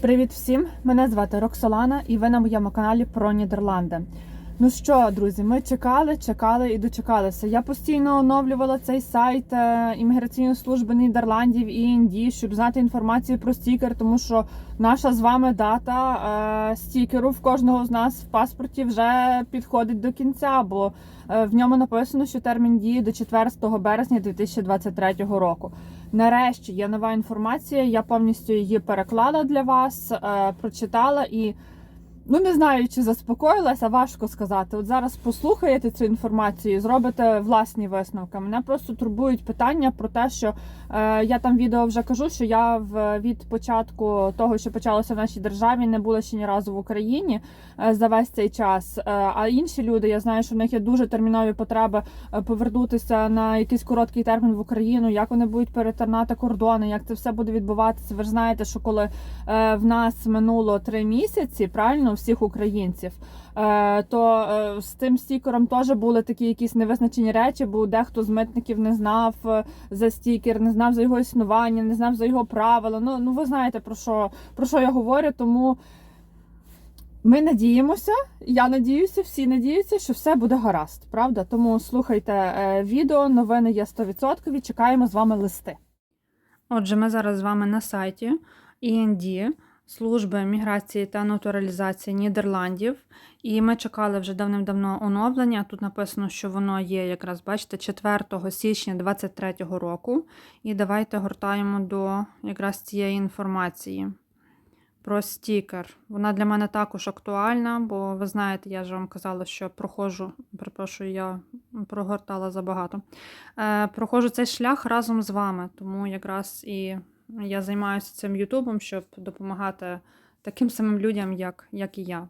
Привіт всім! Мене звати Роксолана, і ви на моєму каналі про Нідерланди. Ну що, друзі, ми чекали, чекали і дочекалися. Я постійно оновлювала цей сайт е, імміграційної служби Нідерландів і ІНД, щоб знати інформацію про стікер, тому що наша з вами дата е, стікеру в кожного з нас в паспорті вже підходить до кінця, бо е, в ньому написано, що термін дії до 4 березня 2023 року. Нарешті є нова інформація. Я повністю її переклала для вас, е, прочитала і. Ну, не знаю, чи заспокоїлася, важко сказати. От зараз послухаєте цю інформацію зробите власні висновки. Мене просто турбують питання про те, що е, я там відео вже кажу, що я в від початку того, що почалося в нашій державі, не була ще ні разу в Україні е, за весь цей час. Е, а інші люди, я знаю, що в них є дуже термінові потреби е, повернутися на якийсь короткий термін в Україну, як вони будуть перетинати кордони, як це все буде відбуватися. Ви ж знаєте, що коли е, в нас минуло три місяці, правильно, всіх українців, е, то е, з тим стікером теж були такі якісь невизначені речі, бо дехто з митників не знав е, за стікер, не знав за його існування, не знав за його правила. Ну, ну ви знаєте про що, про що я говорю, тому. Ми надіємося, я надіюся, всі надіються, що все буде гаразд, правда? Тому слухайте відео, новини є 100%, чекаємо з вами листи. Отже, ми зараз з вами на сайті END, служби міграції та натуралізації Нідерландів. І ми чекали вже давним-давно оновлення. Тут написано, що воно є якраз, бачите, 4 січня 2023 року. І давайте гортаємо до якраз цієї інформації про стікер. Вона для мене також актуальна, бо ви знаєте, я ж вам казала, що проходжу, перепрошую, я прогортала забагато. Е, проходжу цей шлях разом з вами, тому якраз і я займаюся цим Ютубом, щоб допомагати таким самим людям, як, як і я.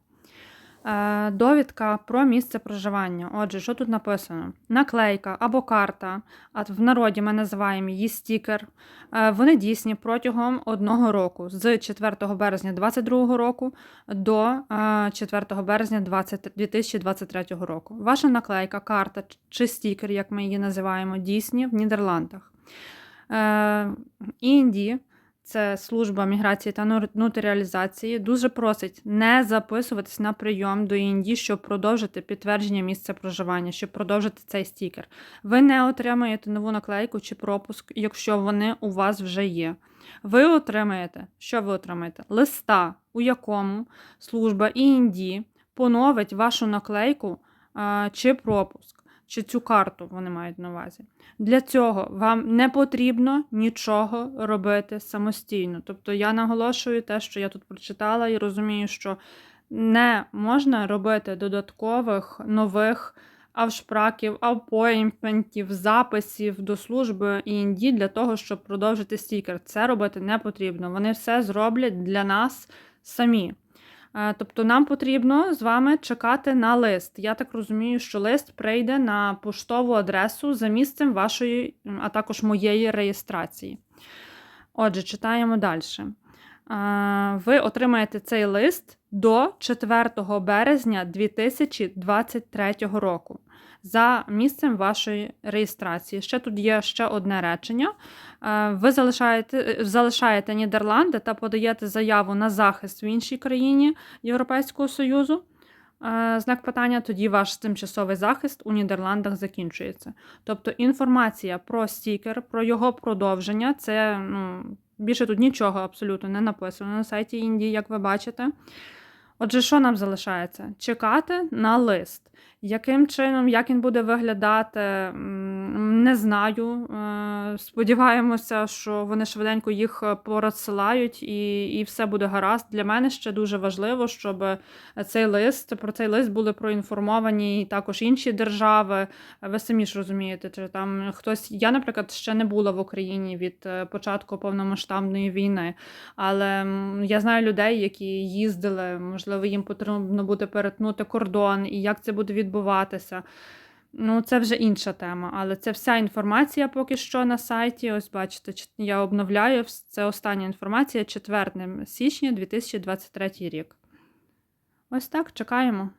Е, Довідка про місце проживання. Отже, що тут написано? Наклейка або карта, а в народі ми називаємо її стікер. Е, Вони дійсні протягом одного року з 4 березня 2022 року до е, 4 березня 2023 року. Ваша наклейка, карта чи стікер, як ми її називаємо, дійсні в Нідерландах. Е, Інді це служба міграції та нотаріалізації, дуже просить не записуватись на прийом до ІНД, щоб продовжити підтвердження місця проживання, щоб продовжити цей стікер. Ви не отримаєте нову наклейку чи пропуск, якщо вони у вас вже є. Ви отримаєте, що ви отримаєте? Листа, у якому служба ІНД поновить вашу наклейку а, чи пропуск, чи цю карту вони мають на увазі. Для цього вам не потрібно нічого робити самостійно. Тобто я наголошую те, що я тут прочитала, і розумію, що не можна робити додаткових нових авшпраків, апойментів, записів до служби ІНД для того, щоб продовжити стікер. Це робити не потрібно. Вони все зроблять для нас самі. Е, Тобто нам потрібно з вами чекати на лист. Я так розумію, що лист прийде на поштову адресу за місцем вашої, а також моєї реєстрації. Отже, читаємо далі. Е, Ви отримаєте цей лист до 4 березня 2023 року за місцем вашої реєстрації. Ще тут є ще одне речення. Е, Ви залишаєте, е, залишаєте Нідерланди та подаєте заяву на захист в іншій країні Європейського Союзу. е, Знак питання, тоді ваш тимчасовий захист у Нідерландах закінчується. Тобто інформація про стікер, про його продовження, це ну, більше тут нічого абсолютно не написано на сайті Індії, як ви бачите. Отже, що нам залишається? Чекати на лист. Яким чином, як він буде виглядати, не знаю. Е, Сподіваємося, що вони швиденько їх е, порозсилають і, і все буде гаразд. Для мене ще дуже важливо, щоб цей лист про цей лист були проінформовані і також інші держави. Ви самі ж розумієте, чи там хтось. Я, наприклад, ще не була в Україні від е, початку повномасштабної війни, але я знаю людей, які їздили, можливо, їм потрібно буде перетнути кордон, і як це буде відбуватися. Ну, це вже інша тема, але це вся інформація поки що на сайті. Ось бачите, я обновляю. Це остання інформація 4 січня 2023 рік. Ось так, чекаємо.